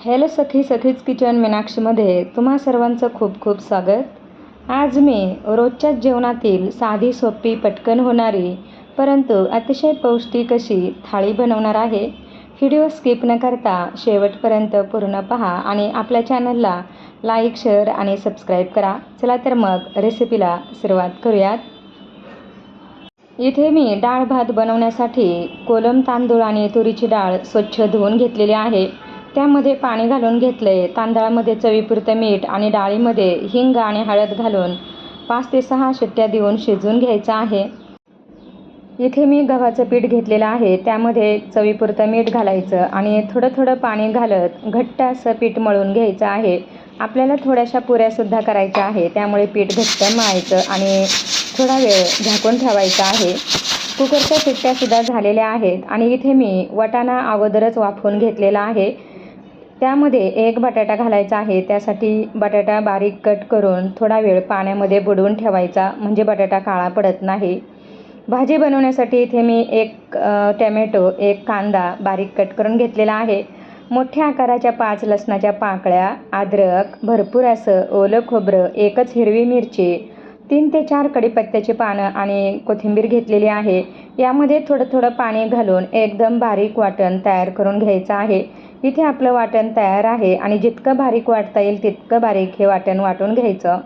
Hello सखी सखीच kitchen मीनाक्षीमध्ये तुम्हा सर्वांचं खूप खूप स्वागत. आज मी रोजच्याच जेवणातील साधी सोपी पटकन होणारी परंतु अतिशय पौष्टिक अशी थाळी बनवणार आहे. व्हिडिओ स्किप न करता शेवटपर्यंत पूर्ण पहा आणि आपल्या चॅनलला लाईक शेअर आणि सबस्क्राईब करा. चला तर मग रेसिपीला सुरुवात करूयात. इथे मी डाळ भात बनवण्यासाठी कोलम तांदूळ आणि तुरीची डाळ स्वच्छ धुवून घेतलेली आहे. त्यामध्ये पाणी घालून घेतलं आहे तांदळामध्ये चवीपुरतं मीठ आणि डाळीमध्ये हिंग आणि हळद घालून पाच ते सहा शिट्ट्या देऊन शिजवून घ्यायचं आहे. इथे मी गव्हाचं पीठ घेतलेलं आहे. त्यामध्ये चवीपुरतं मीठ घालायचं आणि थोडं थोडं पाणी घालत घट्ट असं पीठ मळून घ्यायचं आहे. आपल्याला थोड्याशा पुऱ्यासुद्धा करायच्या आहे. त्यामुळे पीठ घट्ट मळायचं आणि थोडा वेळ झाकून ठेवायचा आहे. कुकरच्या शिट्ट्यासुद्धा झालेल्या आहेत आणि इथे मी वटाणा अगोदरच वाफवून घेतलेला आहे. त्यामध्ये एक बटाटा घालायचा आहे. त्यासाठी बटाटा बारीक कट करून थोडा वेळ पाण्यामध्ये बुडवून ठेवायचा म्हणजे बटाटा काळा पडत नाही. भाजी बनवण्यासाठी इथे मी एक टॅमॅटो एक कांदा बारीक कट करून घेतलेला आहे. मोठ्या आकाराच्या पाच लसणाच्या पाकळ्या अद्रक भरपूर असं ओलं खोबरं एकच हिरवी मिरची तीन ते चार कडीपत्त्याची पानं आणि कोथिंबीर घेतलेली आहे. यामध्ये थोडं थोडं पाणी घालून एकदम बारीक वाटण तयार करून घ्यायचं आहे. इथे आपलं वाटण तयार आहे आणि जितकं बारीक वाटता येईल तितकं बारीक हे वाटण वाटून घ्यायचं.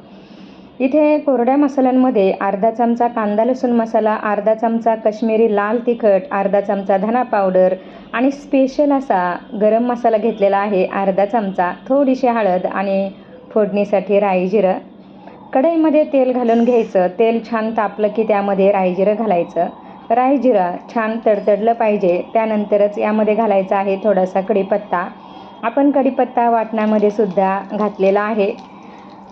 इथे कोरड्या मसाल्यांमध्ये अर्धा चमचा कांदा लसूण मसाला अर्धा चमचा कश्मीरी लाल तिखट अर्धा चमचा धना पावडर आणि स्पेशल असा गरम मसाला घेतलेला आहे. अर्धा चमचा थोडीशी हळद आणि फोडणीसाठी राई जिरं. कढईमध्ये तेल घालून घ्यायचं. तेल छान तापलं की त्यामध्ये राई जिरं घालायचं. राई जिरा छान तडतडलं पाहिजे. त्यानंतरच यामध्ये घालायचा आहे थोडासा कढीपत्ता. आपण कढीपत्ता वाटण्यामध्ये सुद्धा घातलेला आहे.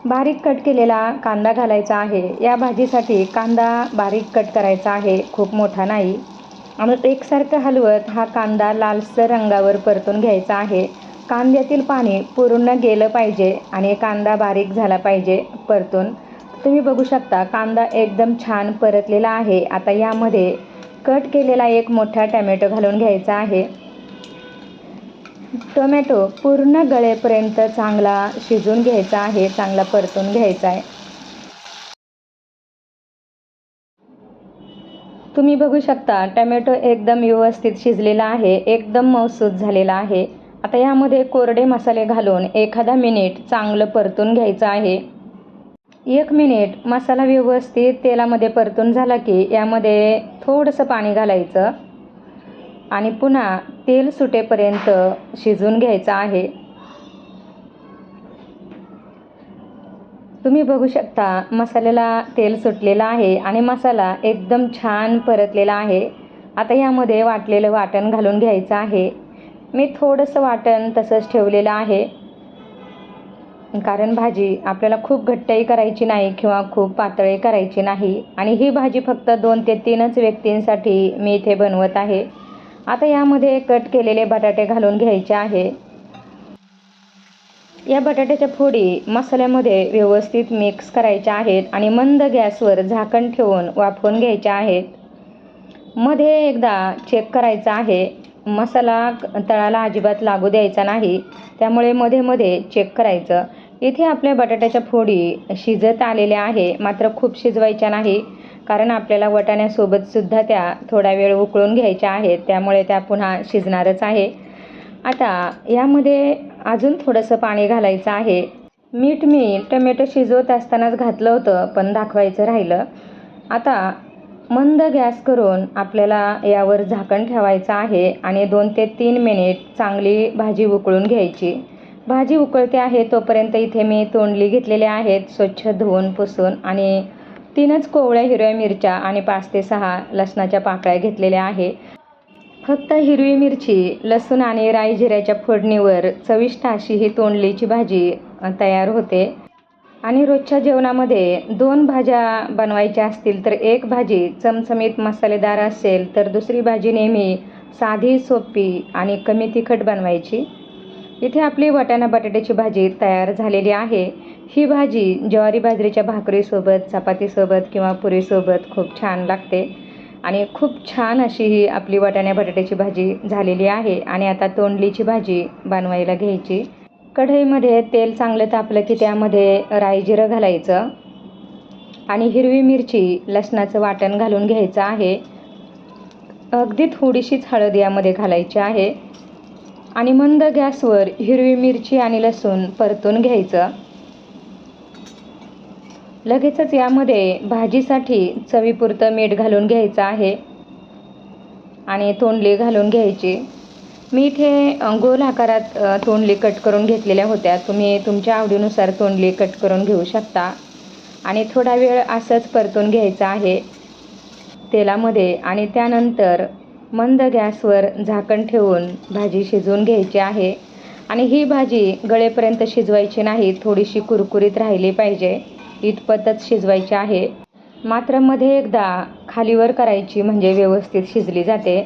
बारीक कट केलेला कांदा घालायचा आहे. या भाजीसाठी कांदा बारीक कट करायचा आहे. खूप मोठा नाही. आणि एकसारखं हलवत हा कांदा लालसर रंगावर परतून घ्यायचा आहे. कांद्यातील पाणी पूर्ण गेलं पाहिजे आणि कांदा बारीक झाला पाहिजे परतून. तुम्ही बघू शकता कांदा एकदम छान परतलेला आहे. आता यामध्ये कट केलेला एक मोठा टॅमॅटो घालून घ्यायचा आहे. टोमॅटो पूर्ण गळेपर्यंत चांगला शिजून घ्यायचा आहे चांगला परतून घ्यायचा आहे. तुम्ही बघू शकता टमॅटो एकदम व्यवस्थित शिजलेला आहे एकदम मौसूद झालेला आहे. आता यामध्ये कोरडे मसाले घालून एखादा मिनिट चांगलं परतून घ्यायचं आहे. एक मिनिट मसाला व्यवस्थित तेलामध्ये परतून झाला की यामध्ये थोडंसं पाणी घालायचं आणि पुन्हा तेल सुटेपर्यंत शिजवून घ्यायचं आहे. तुम्ही बघू शकता मसाल्याला तेल सुटलेलं आहे आणि मसाला एकदम छान परतलेला आहे. आता यामध्ये वाटलेलं वाटण घालून घ्यायचं आहे. मी थोडंसं वाटण तसंच ठेवलेलं आहे. कारण भाजी आपल्याला खूप घट्टही करायची नाही किंवा खूप पातळी करायची नाही. आणि ही भाजी फक्त दोन ते तीनच व्यक्तींसाठी मी इथे बनवत आहे. आता यामध्ये कट केलेले बटाटे घालून घ्यायचे आहे. या बटाट्याच्या फोडी मसाल्यामध्ये व्यवस्थित मिक्स करायच्या आहेत आणि मंद गॅसवर झाकण ठेवून वाफवून घ्यायच्या आहेत. मध्ये एकदा चेक करायचं आहे. मसाला तळाला अजिबात लागू द्यायचा नाही. त्यामुळे मध्ये मध्ये चेक करायचं. इथे आपल्या बटाट्याच्या फोडी शिजत आलेल्या आहे. मात्र खूप शिजवायच्या नाही. कारण आपल्याला वटाण्यासोबतसुद्धा त्या थोडा वेळ उकळून घ्यायच्या आहेत. त्यामुळे त्या पुन्हा शिजणारच आहे. आता यामध्ये अजून थोडंसं पाणी घालायचं आहे. मीठ मी टमॅटो शिजवत असतानाच घातलं होतं पण दाखवायचं राहिलं. आता मंद गॅस करून आपल्याला यावर झाकण ठेवायचं आहे आणि दोन ते तीन मिनिट चांगली भाजी उकळून घ्यायची. भाजी उकळते आहे तोपर्यंत इथे मी तोंडली घेतलेले आहेत. स्वच्छ धुवून पुसून आणि तीनच कोवळ्या हिरव्या मिरच्या आणि पाच ते सहा लसणाच्या पाकळ्या घेतलेल्या आहे. फक्त हिरवी मिरची लसूण आणि राई जिऱ्याच्या फोडणीवर चविष्ट अशी ही तोंडलीची भाजी तयार होते. आणि रोजच्या जेवणामध्ये दोन भाज्या बनवायच्या असतील तर एक भाजी चमचमीत मसालेदार असेल तर दुसरी भाजी नेहमी साधी सोपी आणि कमी तिखट बनवायची. इथे आपली वाटाणा बटाट्याची भाजी तयार झालेली आहे. ही भाजी ज्वारी बाजरीच्या भाकरीसोबत चपातीसोबत किंवा पुरीसोबत खूप छान लागते. आणि खूप छान अशी ही आपली वाटाण्या बटाट्याची भाजी झालेली आहे. आणि आता तोंडलीची भाजी बनवायला घ्यायची. कढईमध्ये तेल चांगलं तापलं की त्यामध्ये राई जिरं घालायचं. आणि हिरवी मिरची लसणाचं वाटण घालून घ्यायचं आहे. अगदी थोडीशीच हळद यामध्ये घालायची आहे. आणि मंद गॅसवर हिरवी मिरची आणि लसूण परतून घ्यायचं. लगेचच यामध्ये भाजीसाठी चवीपुरतं मीठ घालून घ्यायचं आहे आणि तोंडली घालून घ्यायची. मी इथे गोल आकारात तोंडली कट करून घेतलेल्या होत्या. तुम्ही तुमच्या आवडीनुसार तोंडली कट करून घेऊ शकता. आणि थोडा वेळ असंच परतून घ्यायचं आहे तेलामध्ये. आणि त्यानंतर मंद गॅसवर झाकण ठेवून भाजी शिजवून घ्यायची आहे. आणि ही भाजी गळेपर्यंत शिजवायची नाही थोडीशी कुरकुरीत राहिली पाहिजे. इतपतच शिजवायची आहे. मात्रमध्ये एकदा खालीवर करायची म्हणजे व्यवस्थित शिजली जाते.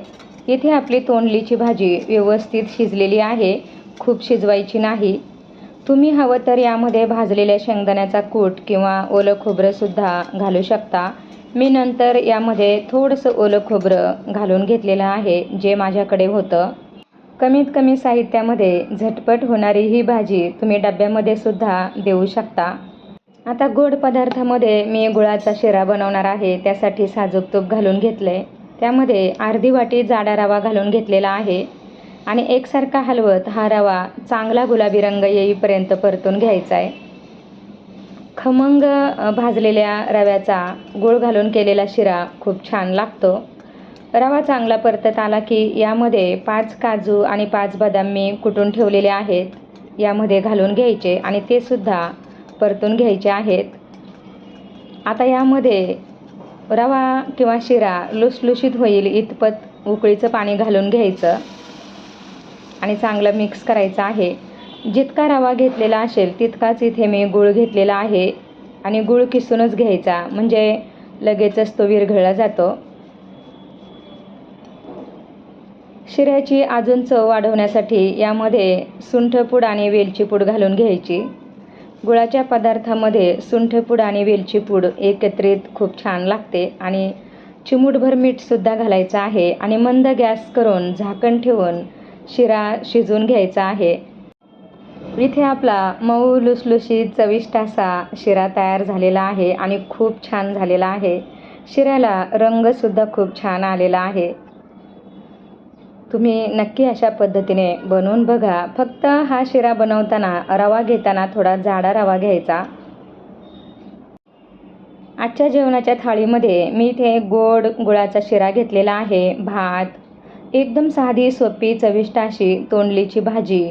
इथे आपली तोंडलीची भाजी व्यवस्थित शिजलेली आहे. खूप शिजवायची नाही. तुम्ही हवं तर यामध्ये भाजलेल्या शेंगदाण्याचा कूट किंवा ओलं खोबरंसुद्धा घालू शकता. मी नंतर यामध्ये थोडंसं ओलं खोबरं घालून घेतलेलं आहे जे माझ्याकडे होतं. कमीत कमी साहित्यामध्ये झटपट होणारी ही भाजी तुम्ही डब्यामध्ये सुद्धा देऊ शकता. आता गोड पदार्थामध्ये मी गुळाचा शिरा बनवणार आहे त्यासाठी साजूक तूप घालून घेतलं आहे त्यामध्ये अर्धी वाटी जाडा रवा घालून घेतलेला आहे. आणि एकसारखा हलवत हा रवा चांगला गुलाबी रंग येईपर्यंत परतून घ्यायचा आहे. खमंग भाजलेल्या रव्याचा गूळ घालून केलेला शिरा खूप छान लागतो. रवा चांगला परतत आला की यामध्ये पाच काजू आणि पाच बदाम मी कुटून ठेवलेले आहेत. यामध्ये घालून घ्यायचे आणि ते सुद्धा परतून घ्यायचे आहेत. आता यामध्ये रवा किंवा शिरा लुसलुशीत होईल इतपत उकळीचं पाणी घालून घ्यायचं. आणि चांगलं मिक्स करायचं आहे. जितका रवा घेतलेला असेल तितकाच इथे मी गूळ घेतलेला आहे. आणि गूळ किसूनच घ्यायचा म्हणजे लगेचच तो विरघळला जातो. शिऱ्याची अजून चव वाढवण्यासाठी यामध्ये सुंठपूड आणि वेलचीपूड घालून घ्यायची. गुळाच्या पदार्थामध्ये सुंठपूड आणि वेलचीपूड एकत्रित खूप छान लागते आणि चिमूटभर मीठसुद्धा घालायचं आहे. आणि मंद गॅस करून झाकण ठेवून शिरा शिजवून घ्यायचा आहे. इथे आपला मऊ लुसलुशीत चविष्ट असा शिरा तयार झालेला आहे आणि खूप छान झालेला आहे. शिऱ्याला रंगसुद्धा खूप छान आलेला आहे. तुम्ही नक्की अशा पद्धतीने बनवून बघा. फक्त हा शिरा बनवताना रवा घेताना थोडा जाडा रवा घ्यायचा. आजच्या जेवणाच्या थाळीमध्ये मी इथे गोड गुळाचा शिरा घेतलेला आहे. भात एकदम साधी सोपी चविष्ट अशी तोंडलीची भाजी.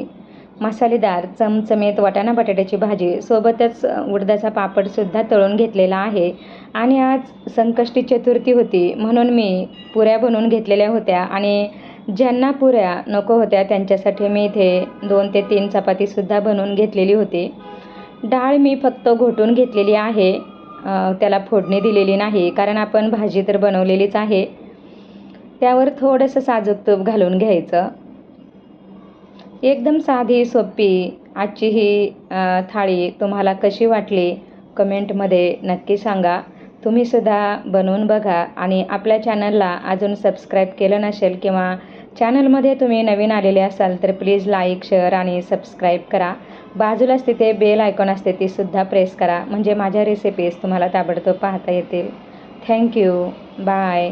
मसालेदार चमचमीत वाटाणा बटाट्याची भाजी सोबतच उडदाचा पापडसुद्धा तळून घेतलेला आहे. आणि आज संकष्टी चतुर्थी होती म्हणून मी पुऱ्या बनवून घेतलेल्या होत्या आणि ज्यांना पुऱ्या नको होत्या त्यांच्यासाठी मी इथे दोन ते तीन चपातीसुद्धा बनवून घेतलेली होती. डाळ मी फक्त घोटून घेतलेली आहे. त्याला फोडणी दिलेली नाही कारण आपण भाजी तर बनवलेलीच आहे. त्यावर थोडंसं साजूक तूप घालून घ्यायचं. एकदम साधी सोपी आजची ही थाळी तुम्हाला कशी वाटली कमेंटमध्ये नक्की सांगा. तुम्हीसुद्धा बनवून बघा आणि आपल्या चॅनलला अजून सबस्क्राईब केलं नसेल किंवा चॅनलमध्ये तुम्ही नवीन आलेले असाल तर प्लीज लाईक शेअर आणि सबस्क्राईब करा. बाजूलाच तिथे बेल आयकॉन असते तीसुद्धा प्रेस करा. म्हणजे माझ्या रेसिपीज तुम्हाला ताबडतोब पाहता येतील. Thank you. बाय.